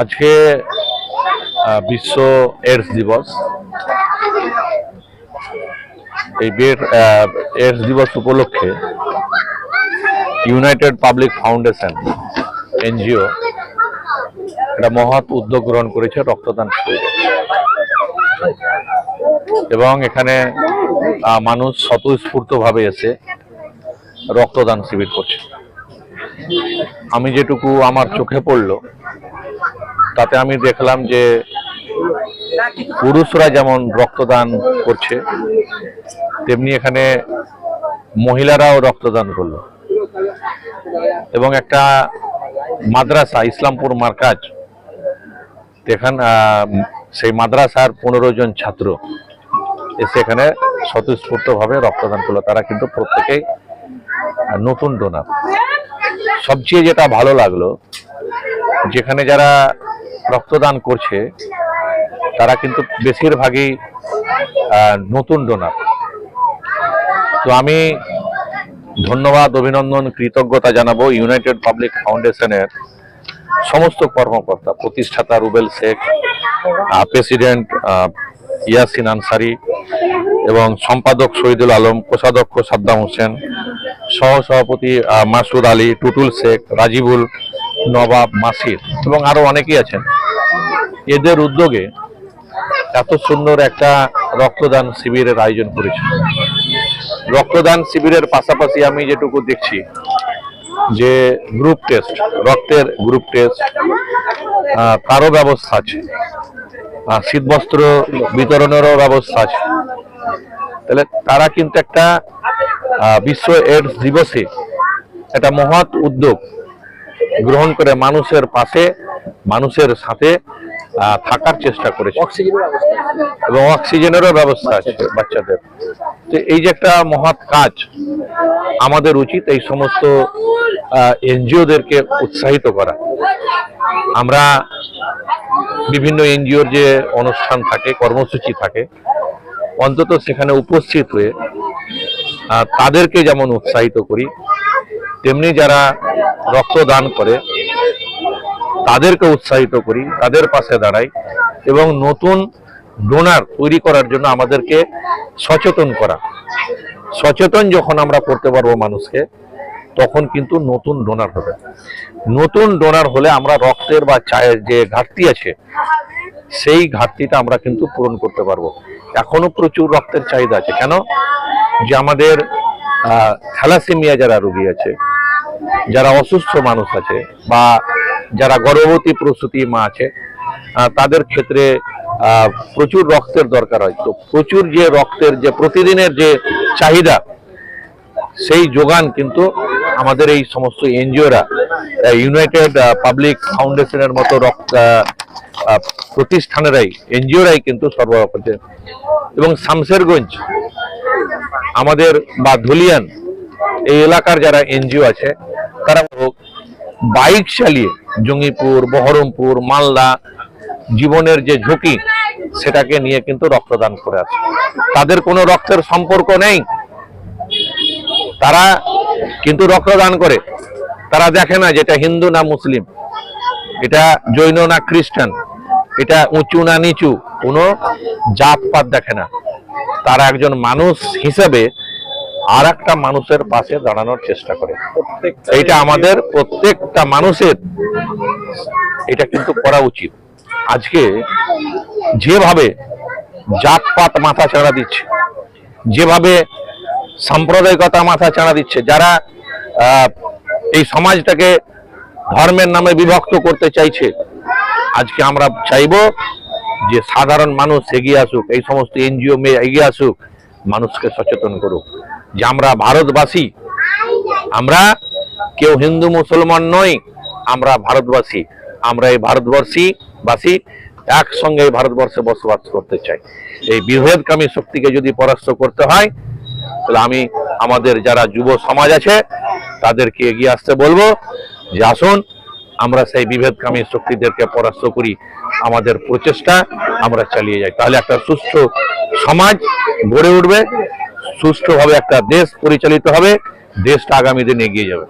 আজকে বিশ্ব এডস দিবস। এই এডস দিবস উপলক্ষে ইউনাইটেড পাবলিক ফাউন্ডেশন এনজিও, একটা মহৎ উদ্যোগ গ্রহণ করেছে রক্তদান এবং এখানে মানুষ স্বতঃস্ফূর্তভাবে এসে রক্তদান শিবির করছে। আমি যেটুকু আমার চোখে পড়ল তাতে আমি দেখলাম যে পুরুষরা যেমন রক্তদান করছে, তেমনি এখানে মহিলারাও রক্তদান করল। এবং একটা মাদ্রাসা, ইসলামপুর মার্কাজ এখান সেই মাদ্রাসার পনেরো জন ছাত্র এসে এখানে স্বতঃস্ফূর্তভাবে রক্তদান করল। তারা কিন্তু প্রত্যেকেই নতুন ডোনার সবচেয়ে যেটা ভালো লাগল, যেখানে যারা রক্তদান করছে তারা কিন্তু বেশিরভাগই নতুন ডোনার তো আমি ধন্যবাদ অভিনন্দন কৃতজ্ঞতা জানাব ইউনাইটেড পাবলিক ফাউন্ডেশনের সমস্ত কর্মকর্তা প্রতিষ্ঠাতা রুবেল শেখ প্রেসিডেন্ট ইয়াসিন আনসারি এবং সম্পাদক শহীদুল আলম কোষাধ্যক্ষ সাদ্দাম হোসেন সহসভাপতি আহ, মাসুদ আলী টুটুল শেখ রাজিবুল নবাব মাসির এবং আরও অনেকেই আছেন। এদের উদ্যোগে এত সুন্দর একটা রক্তদান শিবিরের আয়োজন করেছে। রক্তদান শিবিরের পাশাপাশি আমি যেটুকু দেখছি যে গ্রুপ টেস্ট রক্তের গ্রুপ টেস্ট তারও ব্যবস্থা আছে। শীতবস্ত্র বিতরণেরও ব্যবস্থা আছে। তাহলে তারা কিন্তু একটা বিশ্ব এডস দিবসে একটা মহৎ উদ্যোগ গ্রহণ করে মানুষের পাশে মানুষের সাথে থাকার চেষ্টা করেছে। এবং অক্সিজেনেরও ব্যবস্থা আছে বাচ্চাদের। তো এই যে একটা মহৎ কাজ আমাদের উচিত এই সমস্ত এনজিওদেরকে উৎসাহিত করা। আমরা বিভিন্ন এনজিওর যে অনুষ্ঠান থাকে কর্মসূচি থাকে অন্তত সেখানে উপস্থিত হয়ে তাদেরকে যেমন উৎসাহিত করি তেমনি যারা রক্তদান করে, তাদেরকে উৎসাহিত করি, তাদের পাশে দাঁড়াই এবং নতুন ডোনার তৈরি করার জন্য আমাদেরকে সচেতন করা। সচেতন যখন আমরা করতে পারব মানুষকে, তখন কিন্তু নতুন ডোনার হবে। নতুন ডোনার হলে আমরা রক্তের বা চায়ের যে ঘাটতি আছে, সেই ঘাটতিটা আমরা কিন্তু পূরণ করতে পারব। এখনও প্রচুর রক্তের চাহিদা আছে। কেন? যে আমাদের থ্যালাসেমিয়া যারা রোগী আছে যারা অসুস্থ মানুষ আছে বা যারা গর্ভবতী প্রসূতি মা আছে তাদের ক্ষেত্রে প্রচুর রক্তের দরকার হয়। তো প্রচুর যে রক্তের যে প্রতিদিনের যে চাহিদা, সেই যোগান কিন্তু আমাদের এই সমস্ত এনজিওরা ইউনাইটেড পাবলিক ফাউন্ডেশনের মতো রক্ত প্রতিষ্ঠানেরাই, এনজিওরাই কিন্তু সরবরাহ করছে। এবং শামশেরগঞ্জ আমাদের বা ধুলিয়ান এই এলাকার যারা এনজিও আছে, তারা বাইক চালিয়ে জঙ্গিপুর, বহরমপুর, মালদা জীবনের যে ঝুঁকি, সেটাকে নিয়ে কিন্তু রক্তদান করে আছে। তাদের কোনো রক্তের সম্পর্ক নেই। তারা কিন্তু রক্তদান করে। তারা দেখে না যেটা হিন্দু না মুসলিম। এটা জৈন না খ্রিস্টান। এটা উঁচু না নিচু। কোনো জাতপাত দেখে না। তারা একজন মানুষ হিসেবে আর একটা মানুষের পাশে দাঁড়ানোর চেষ্টা করে। এটা আমাদের প্রত্যেকটা মানুষের, এটা কিন্তু করা উচিত। আজকে যেভাবে জাতপাত মাথা চাড়া দিচ্ছে, যেভাবে সাম্প্রদায়িকতা মাথা চাড়া দিচ্ছে, যারা এই সমাজটাকে ধর্মের নামে বিভক্ত করতে চাইছে, আজকে আমরা চাইব যে সাধারণ মানুষ এগিয়ে আসুক, এই সমস্ত এনজিও এগিয়ে আসুক, মানুষকে সচেতন করুক। যে আমরা ভারতবাসী, আমরা কেউ হিন্দু, মুসলমান নই, আমরা ভারতবাসী। আমরা এই ভারতবর্ষী বাসী একসঙ্গে এই ভারতবর্ষে বসবাস করতে চাই। এই বিভেদকামী শক্তিকে যদি পরাস্ত করতে হয়, তাহলে আমি আমাদের যারা যুব সমাজ আছে, তাদেরকে এগিয়ে আসতে বলব যে আসুন, আমরা সেই বিভেদকামী শক্তিদেরকে পরাস্ত করি। আমাদের প্রচেষ্টা আমরা চালিয়ে যাই। তাহলে একটা সুস্থ সমাজ গড়ে উঠবে। সুষ্ঠুভাবে একটা দেশ পরিচালিত হবে দেশটা আগামী দিনে এগিয়ে যাবে।